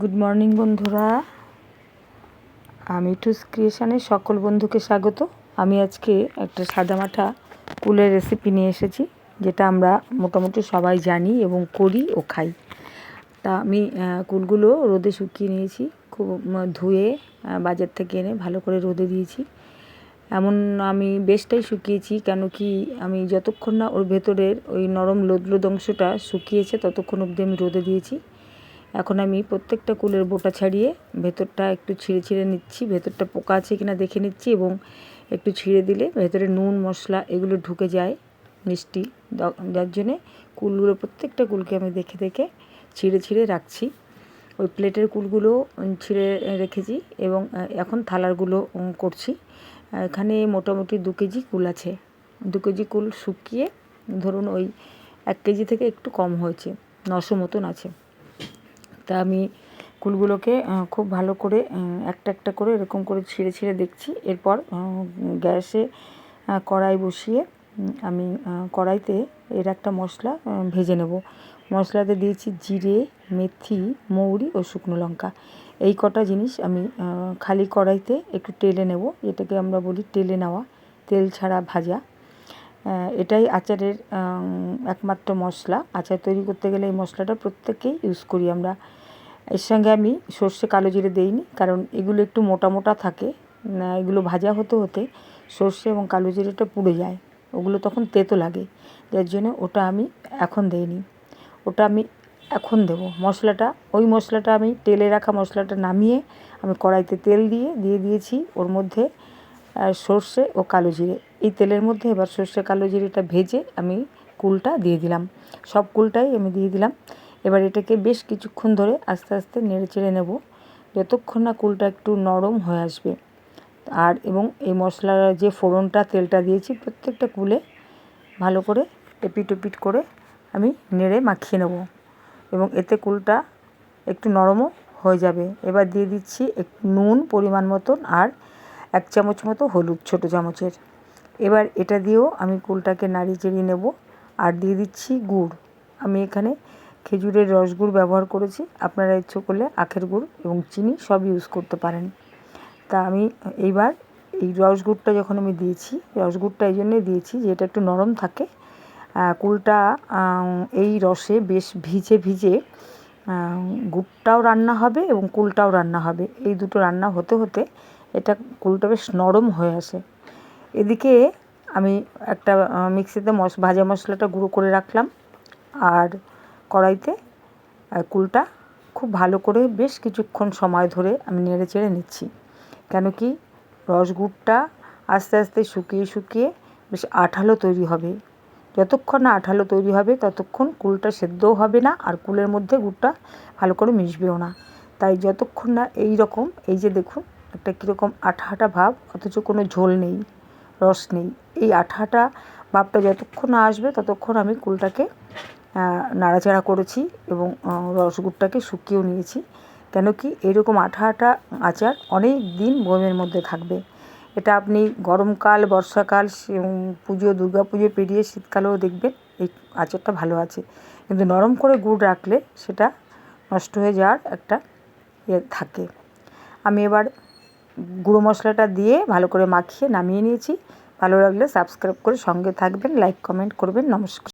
Good morning বন্ধুরা। আমি টুস ক্রিয়েশনে সকল বন্ধুকে স্বাগত। আমি আজকে একটা সাদামাঠা কুলের রেসিপি নিয়ে এসেছি, যেটা আমরা মোটামুটি সবাই জানি এবং করি ও খাই। তা আমি কুলগুলো রোদে শুকিয়ে নিয়েছি, খুব ধুয়ে বাজার থেকে এনে ভালো করে রোদে দিয়েছি। এমন আমি বেশটাই শুকিয়েছি, কেন কি আমি যতক্ষণ না ওর ভেতরের ওই নরম লোদ লোদ অংশটা শুকিয়েছে, ততক্ষণ অবধি আমি রোদে দিয়েছি। এখন আমি প্রত্যেকটা কুলের বোটা ছাড়িয়ে ভেতরটা একটু ছিঁড়ে ছিঁড়ে নিচ্ছি। ভেতরটা পোকা আছে কিনা দেখে নিচ্ছি এবং একটু ছিঁড়ে দিলে ভেতরে নুন, মশলা এগুলো ঢুকে যায় মিষ্টি। যার জন্যে কুলগুলো, প্রত্যেকটা কুলকে আমি দেখে দেখে ছিঁড়ে ছিঁড়ে রাখছি। ওই প্লেটের কুলগুলো ছিঁড়ে রেখেছি এবং এখন থালারগুলো করছি। এখানে মোটামুটি দু কেজি কুল আছে। দু কেজি কুল শুকিয়ে ধরুন ওই এক কেজি থেকে একটু কম হয়েছে, নশো মতন আছে। তা আমি কুলগুলোকে খুব ভালো করে একটা একটা করে এরকম করে ছিঁড়ে ছিঁড়ে দেখছি। এরপর গ্যাসে কড়াই বসিয়ে আমি কড়াইতে এর একটা মশলা ভেজে নেব। মশলাতে দিয়েছি জিরে, মেথি, মৌরি ও শুকনো লঙ্কা। এই কটা জিনিস আমি খালি কড়াইতে একটু টেলে নেব। এটাকে আমরা বলি টেলে নেওয়া, তেল ছাড়া ভাজা। এটাই আচারের একমাত্র মশলা। আচার তৈরি করতে গেলে এই মশলাটা প্রত্যেকেই ইউজ করি আমরা। এর সঙ্গে আমি সর্ষে কালো জিরে দিইনি, কারণ এগুলো একটু মোটা মোটা থাকে এগুলো ভাজা হতে হতে সর্ষে এবং কালো জিরেটা পুড়ে যায়, ওগুলো তখন তেতো লাগে, যার জন্য ওটা আমি এখন দেইনি। ওটা আমি এখন দেব। মশলাটা, ওই মশলাটা আমি তেলে রাখা মশলাটা নামিয়ে আমি কড়াইতে তেল দিয়ে দিয়ে দিয়েছি, ওর মধ্যে সর্ষে ও কালো জিরে। এই তেলের মধ্যে এবার সর্ষে কালো জিরেটা ভেজে আমি কুলটা দিয়ে দিলাম। সব কুলটাই আমি দিয়ে দিলাম। এবার এটাকে বেশ কিছুক্ষণ ধরে আস্তে আস্তে নেড়ে চেড়ে নেব, যতক্ষণ না কুলটা একটু নরম হয়ে আসবে। আর এবং এই মশলার যে ফোড়নটা, তেলটা দিয়েছি, প্রত্যেকটা কুলে ভালো করে এপিট ওপিট করে আমি নেড়ে মাখিয়ে নেব এবং এতে কুলটা একটু নরমও হয়ে যাবে। এবার দিয়ে দিচ্ছি নুন পরিমাণ মতন আর এক চামচ মতো হলুদ, ছোটো চামচের। এবার এটা দিয়েও আমি কুলটাকে নাড়িয়ে চেড়িয়ে নেব। আর দিয়ে দিচ্ছি গুড়। আমি এখানে খেজুরের রস গুড় ব্যবহার করেছি। আপনারা ইচ্ছে করলে আখের গুড় এবং চিনি সব ইউজ করতে পারেন। তা আমি এইবার এই রস গুড়টা যখন আমি দিয়েছি রস গুড়টা এই জন্যে দিয়েছি যে এটা একটু নরম থাকে। কুলটা এই রসে বেশ ভিজে ভিজে গুড়টাও রান্না হবে এবং কুলটাও রান্না হবে। এই দুটো রান্না হতে হতে এটা কুলটা বেশ নরম হয়ে আসে। এদিকে আমি একটা মিক্সিতে মশ, ভাজা মশলাটা গুঁড়ো করে রাখলাম। আর কড়াইতে কুলটা খুব ভালো করে বেশ কিছুক্ষণ সময় ধরে আমি নেড়ে চেড়ে নিচ্ছি। কেন কি রসগুড়টা আস্তে আস্তে শুকিয়ে শুকিয়ে বেশ আঠালো তৈরি হবে। যতক্ষণ না আঠালো তৈরি হবে, ততক্ষণ কুলটা সেদ্ধও হবে না আর কুলের মধ্যে গুড়টা ভালো করে মিশবেও না। তাই যতক্ষণ না এই রকম, এই যে দেখুন, একটা কীরকম আঠা ভাব, অথচ কোনো ঝোল নেই, রস নেই, এই আঠা আঠা ভাবটা যতক্ষণ না আসবে, ততক্ষণ আমি কুলটাকে নাড়াচাড়া করেছি এবং রসগুড়টাকে শুকিয়েও নিয়েছি। কেন কি এরকম আঠা আঠা আচার অনেক দিন বয়মের মধ্যে থাকবে। এটা আপনি গরমকাল, বর্ষাকাল পুজো দুর্গা পুজো পেরিয়ে শীতকালেও দেখবেন এই আচারটা ভালো আছে। কিন্তু নরম করে গুড় রাখলে সেটা নষ্ট হয়ে যাওয়ার একটা ইয়ে থাকে। আমি এবার গুঁড়ো মশলাটা দিয়ে ভালো করে মাখিয়ে নামিয়ে নিয়েছি। ভালো লাগলে সাবস্ক্রাইব করে সঙ্গে থাকবেন, লাইক, কমেন্ট করবেন। নমস্কার।